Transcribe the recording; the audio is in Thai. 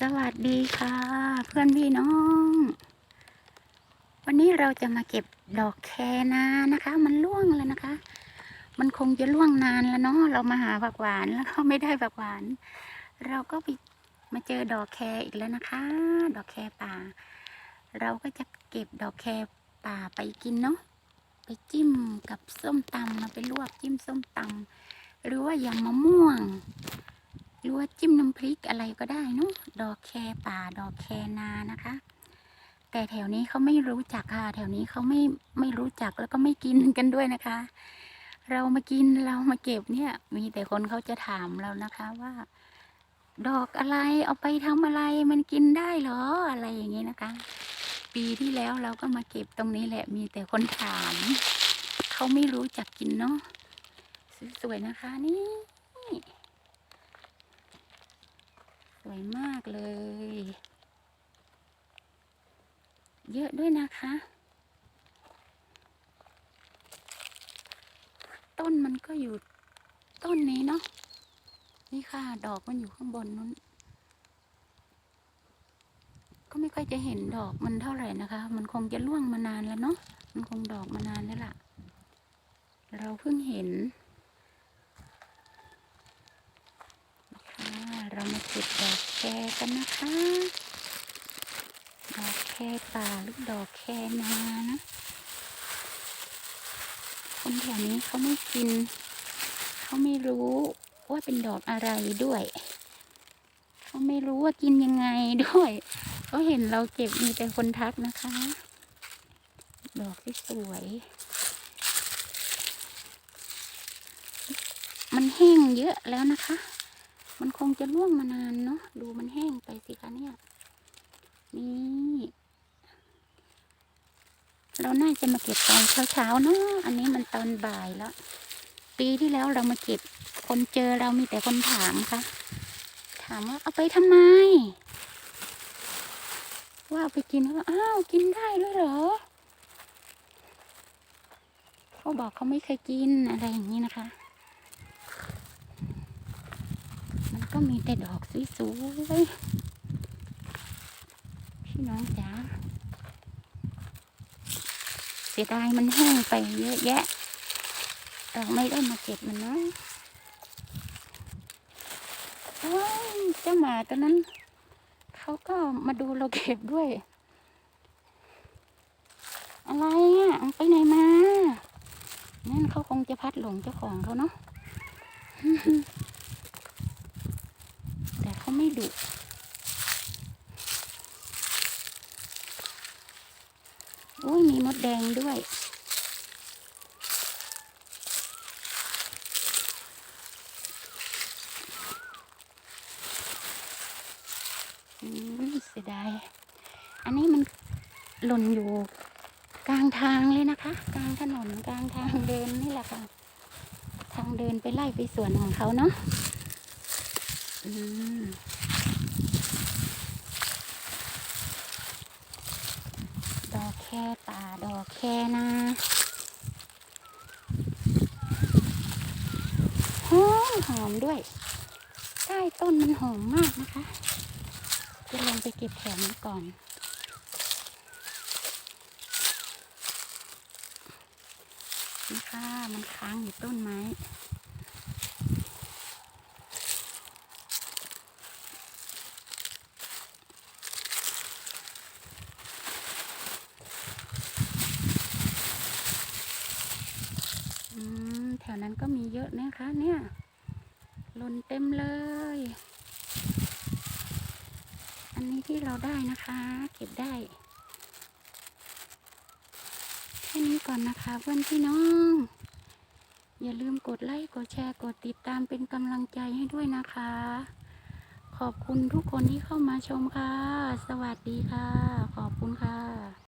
สวัสดีค่ะ เพื่อนพี่น้อง วันนี้เราจะมาเก็บดอกแคนานะคะ มันร่วงแล้วนะคะ มันคงจะร่วงนานแล้วเนาะเรามาหาผักหวานแล้วก็ไม่ได้ผักหวาน เราก็ไปมาเจอดอกแคอีกแล้วนะคะ ดอกแคป่า เราก็จะเก็บดอกแคป่าไปกินเนาะไปจิ้มกับส้มตำเราไปลวกจิ้มส้มตำหรือว่าอยำมะม่วง หรือว่าจิ้มน้ำพริกอะไรก็ได้เนอะดอกแคป่าดอกแคนานะคะ แต่แถวนี้เขาไม่รู้จักค่ะ แถวนี้เขาไม่ไม่รู้จักแล้วก็ไม่กินกันด้วยนะคะ เรามากินเรามาเก็บเนี่ย มีแต่คนเขาจะถามเรานะคะว่า ดอกอะไรเอาไปทำอะไรมันกินได้เหรออะไรอย่างนี้นะคะ ปีที่แล้วเราก็มาเก็บตรงนี้แหละ มีแต่คนถามเขาไม่รู้จักกินเนาะสวยๆนะคะนี่ วยมากเลย เยอะด้วยนะคะ ต้นมันก็อยู่ต้นนี้เนาะนี่ค่ะ ดอกมันอยู่ข้างบนนู้น ก็ไม่ค่อยจะเห็นดอกมันเท่าไหร่นะคะ มันคงจะร่วงมานานแล้วเนาะมันคงดอกมานานแล้วล่ะ เราเพิ่งเห็น ค่ะเรามาเก็บดอกแค กันนะคะ ดอกแคป่าหรือดอกแคนานะคนแถวนี้เขาไม่กิน เขาไม่รู้ว่าเป็นดอกอะไรด้วย เขาไม่รู้ว่ากินยังไงด้วย เขาเห็นเราเก็บมีแต่คนทักนะคะ ดอกที่สวย มันแห้งเยอะแล้วนะคะ มันคงจะร่วงมานานเนาะ ดูมันแห้งไปสิคะเนี่ย นี่ เราน่า จะมาเก็บตอนเช้าๆเนาะอันนี้มันตอนบ่ายแล้ว ปีที่แล้วเรามาเก็บ คนเจอเรามีแต่คนถามค่ะ ถามว่าเอาไปทำไม ว่าเอาไปกินว่าอ้าวกินได้ด้วยเหรอเขาบอกเขาไม่เคยกินอะไรอย่างนี้นะคะ มันก็มีแต่ดอกสวยๆพี่น้องจ๋า เสียดายมันแห้งไปเยอะแยะ เราไม่ได้มาเก็บมันนะเจ้าหมาตัวนั้นเขาก็มาดูเราเก็บด้วย อะไรอะไปไหนมานั่นเขาคงจะพัดหลงเจ้าของเขาเนาะแต่เขาไม่ดุ อุ้ยมีมดแดงด้วย อืมเสียดาย อันนี้มันหล่นอยู่กลางทางเลยนะคะ กลางถนนกลางทางเดินนี่แหละค่ะ ทางเดินไปไล่ไปสวนของเขาเนาะอืม ดอก แคป่าดอกแคนาหอมหอมด้วย ใต้ต้นมันหอมมากนะคะ จะลงไปเก็บแถวนี้ก่อน นี่ค่ะ มันค้างอยู่ต้นไม้ วนั้นก็มีเยอะนะคะเนี่ยหล่นเต็มเลย อันนี้ที่เราได้นะคะ เก็บได้ แค่นี้ก่อนนะคะเพื่อนพี่น้อง อย่าลืมกดไลค์กดแชร์กดติดตามเป็นกำลังใจให้ด้วยนะคะ ขอบคุณทุกคนที่เข้ามาชมค่ะ สวัสดีค่ะ ขอบคุณค่ะ